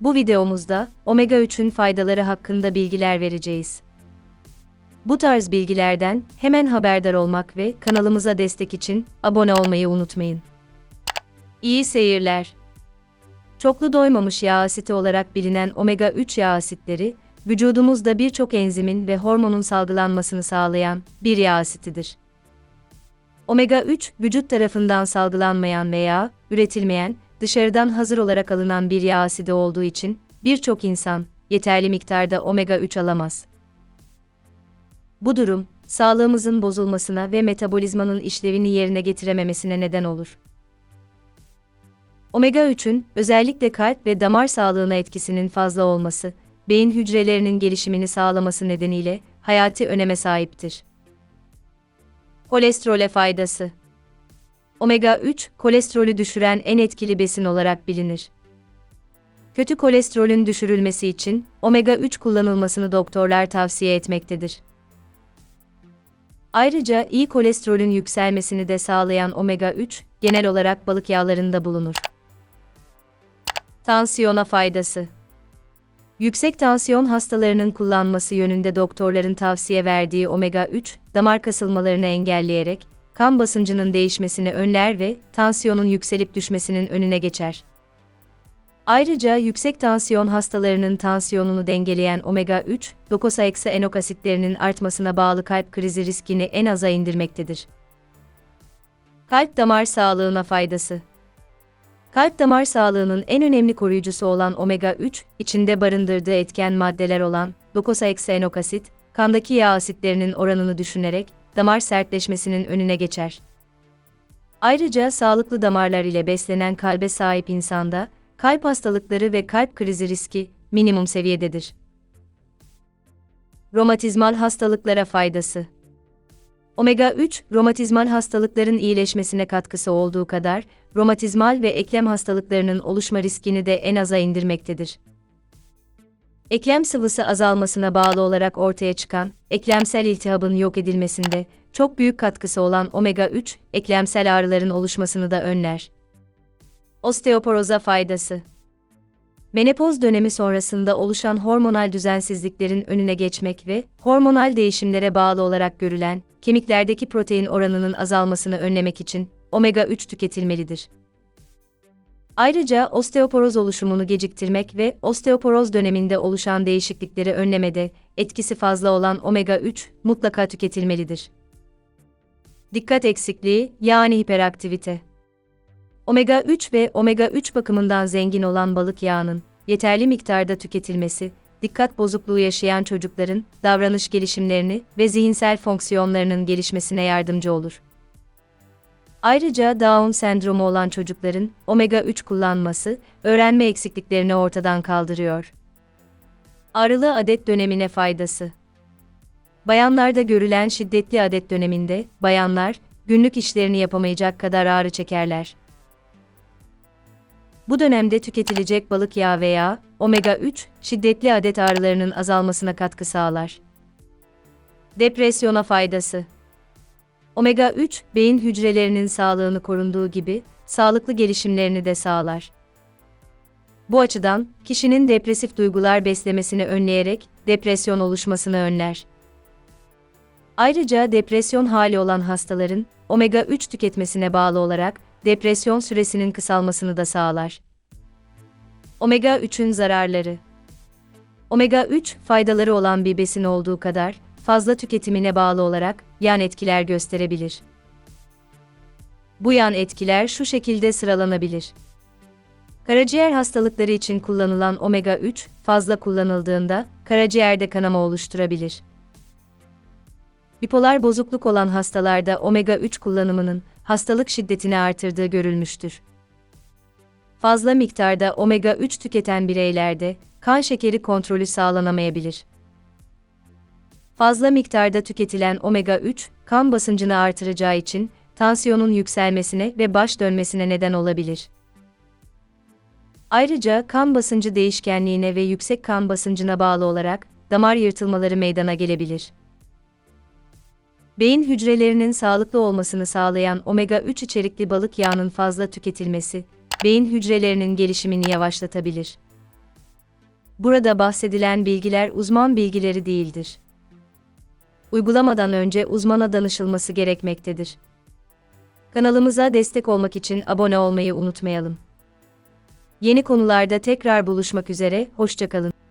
Bu videomuzda omega 3'ün faydaları hakkında bilgiler vereceğiz. Bu tarz bilgilerden hemen haberdar olmak ve kanalımıza destek için abone olmayı unutmayın. İyi seyirler. Çoklu doymamış yağ asiti olarak bilinen omega 3 yağ asitleri, vücudumuzda birçok enzimin ve hormonun salgılanmasını sağlayan bir yağ asitidir. Omega 3, vücut tarafından salgılanmayan veya üretilmeyen, dışarıdan hazır olarak alınan bir yağ asidi olduğu için birçok insan yeterli miktarda omega 3 alamaz. Bu durum, sağlığımızın bozulmasına ve metabolizmanın işlevini yerine getirememesine neden olur. Omega 3'ün özellikle kalp ve damar sağlığına etkisinin fazla olması, beyin hücrelerinin gelişimini sağlaması nedeniyle hayati öneme sahiptir. Kolesterole faydası Omega 3, kolesterolü düşüren en etkili besin olarak bilinir. Kötü kolesterolün düşürülmesi için omega 3 kullanılmasını doktorlar tavsiye etmektedir. Ayrıca iyi kolesterolün yükselmesini de sağlayan omega 3 genel olarak balık yağlarında bulunur. Tansiyona faydası Yüksek tansiyon hastalarının kullanması yönünde doktorların tavsiye verdiği omega 3, damar kasılmalarını engelleyerek kan basıncının değişmesini önler ve tansiyonun yükselip düşmesinin önüne geçer. Ayrıca yüksek tansiyon hastalarının tansiyonunu dengeleyen omega 3, dokosaheksaenok asitlerinin artmasına bağlı kalp krizi riskini en aza indirmektedir. Kalp damar sağlığına faydası Kalp damar sağlığının en önemli koruyucusu olan omega 3, içinde barındırdığı etken maddeler olan dokosaheksaenok asit, kandaki yağ asitlerinin oranını düşünerek damar sertleşmesinin önüne geçer. Ayrıca sağlıklı damarlar ile beslenen kalbe sahip insanda kalp hastalıkları ve kalp krizi riski minimum seviyededir. Romatizmal hastalıklara faydası Omega 3, romatizmal hastalıkların iyileşmesine katkısı olduğu kadar, romatizmal ve eklem hastalıklarının oluşma riskini de en aza indirmektedir. Eklem sıvısı azalmasına bağlı olarak ortaya çıkan eklemsel iltihabın yok edilmesinde çok büyük katkısı olan omega 3, eklemsel ağrıların oluşmasını da önler. Osteoporoza faydası Menopoz dönemi sonrasında oluşan hormonal düzensizliklerin önüne geçmek ve hormonal değişimlere bağlı olarak görülen kemiklerdeki protein oranının azalmasını önlemek için omega 3 tüketilmelidir. Ayrıca osteoporoz oluşumunu geciktirmek ve osteoporoz döneminde oluşan değişiklikleri önlemede etkisi fazla olan omega 3 mutlaka tüketilmelidir. Dikkat eksikliği yani hiperaktivite. Omega 3 ve omega 3 bakımından zengin olan balık yağının yeterli miktarda tüketilmesi, dikkat bozukluğu yaşayan çocukların davranış gelişimlerini ve zihinsel fonksiyonlarının gelişmesine yardımcı olur. Ayrıca Down sendromu olan çocukların omega 3 kullanması öğrenme eksikliklerini ortadan kaldırıyor. Ağrılı adet dönemine faydası. Bayanlarda görülen şiddetli adet döneminde bayanlar günlük işlerini yapamayacak kadar ağrı çekerler. Bu dönemde tüketilecek balık yağı veya omega 3 şiddetli adet ağrılarının azalmasına katkı sağlar. Depresyona faydası. Omega 3 beyin hücrelerinin sağlığını korunduğu gibi sağlıklı gelişimlerini de sağlar. Bu açıdan kişinin depresif duygular beslemesini önleyerek depresyon oluşmasını önler. Ayrıca depresyon hali olan hastaların omega 3 tüketmesine bağlı olarak depresyon süresinin kısalmasını da sağlar. Omega 3'ün zararları Omega 3 faydaları olan bir besin olduğu kadar fazla tüketimine bağlı olarak yan etkiler gösterebilir. Bu yan etkiler şu şekilde sıralanabilir. Karaciğer hastalıkları için kullanılan omega 3 fazla kullanıldığında karaciğerde kanama oluşturabilir. Bipolar bozukluk olan hastalarda omega 3 kullanımının hastalık şiddetini artırdığı görülmüştür. Fazla miktarda omega 3 tüketen bireylerde kan şekeri kontrolü sağlanamayabilir. Fazla miktarda tüketilen omega 3 kan basıncını artıracağı için tansiyonun yükselmesine ve baş dönmesine neden olabilir. Ayrıca kan basıncı değişkenliğine ve yüksek kan basıncına bağlı olarak damar yırtılmaları meydana gelebilir. Beyin hücrelerinin sağlıklı olmasını sağlayan omega 3 içerikli balık yağının fazla tüketilmesi, beyin hücrelerinin gelişimini yavaşlatabilir. Burada bahsedilen bilgiler uzman bilgileri değildir. Uygulamadan önce uzmana danışılması gerekmektedir. Kanalımıza destek olmak için abone olmayı unutmayalım. Yeni konularda tekrar buluşmak üzere, hoşçakalın.